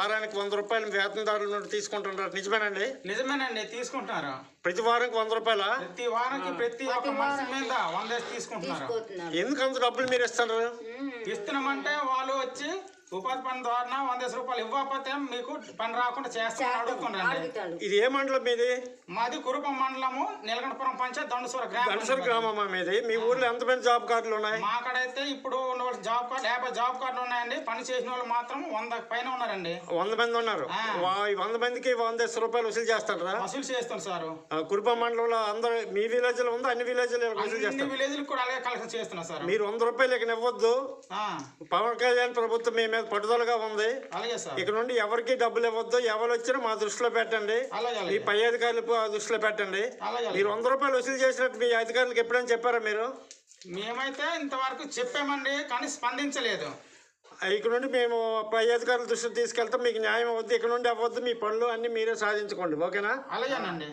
వారానికి వంద రూపాయలు వేతనదారుల నుండి తీసుకుంటున్నారు. నిజమేనండి? నిజమేనండి తీసుకుంటున్నారు. ప్రతి వారానికి వంద రూపాయల? ప్రతి వారానికి ప్రతి ఒక్క మనిషి మీద వంద తీసుకుంటున్నారు. ఎందుకు అంత డబ్బులు మీరు ఇస్తారు? ఇస్తున్నామంటే వాళ్ళు వచ్చి ఉపాధి పని ద్వారా వంద రూపాయలు ఇవ్వకపోతే మీకు పని రాకుండా చేస్తామని అడుగుతున్నారండి ఇది ఏ మండలం మీది? మాది కురుపం మండలము నీలకంఠపురం పంచాయత్ దండసూర గ్రామం. గ్రామమా మీది? మీ ఊర్లో ఎంతమంది జాబ్ కార్డులు ఉన్నాయి? మాకడైతే ఇప్పుడు ఉన్న వాళ్ళు జాబ్ కార్డు యాభై జాబ్ కార్డులు ఉన్నాయండి. పని చేసిన వాళ్ళు మాత్రం వంద పైన ఉన్నారండి. వంద మంది ఉన్నారు. ఆ. వా- ఈ వంద మందికి వంద రూపాయలు వసూలు చేస్తారా వసూలు చేస్తాం సార్. కురుప మండలంలో అందరూ మీ విలేజ్లో ఉందా? అన్ని విలేజ్ వసూలు చేస్తారు? విలేజ్లకు కూడా అలాగే కలెక్షన్ చేస్తున్నా సార్. మీరు వంద రూపాయలు ఇక ఇవ్వద్దు. ఆ, పవన్ కళ్యాణ్ ప్రభుత్వం మీ మీద పట్టుదలగా ఉంది. అలాగే సార్. ఇక నుండి ఎవరికి డబ్బులు ఇవ్వద్దు ఎవరు వచ్చినా మా దృష్టిలో పెట్టండి. అలాగే పై అధికారులకు ఆ దృష్టిలో పెట్టండి. మీరు వంద రూపాయలు వసూలు చేసినట్టు మీ అధికారులకు ఎప్పుడైనా చెప్పారా మీరు? మేమైతే ఇంతవరకు చెప్పామండి కానీ స్పందించలేదు. ఇక నుండి మేము పై అధికారుల దృష్టికి తీసుకెళ్తాం. మీకు న్యాయం అవ్వద్దు ఇక నుండి అవ్వద్దు. మీ పనులు అన్ని మీరే సాధించుకోండి. ఓకేనా? అలాగేనండి.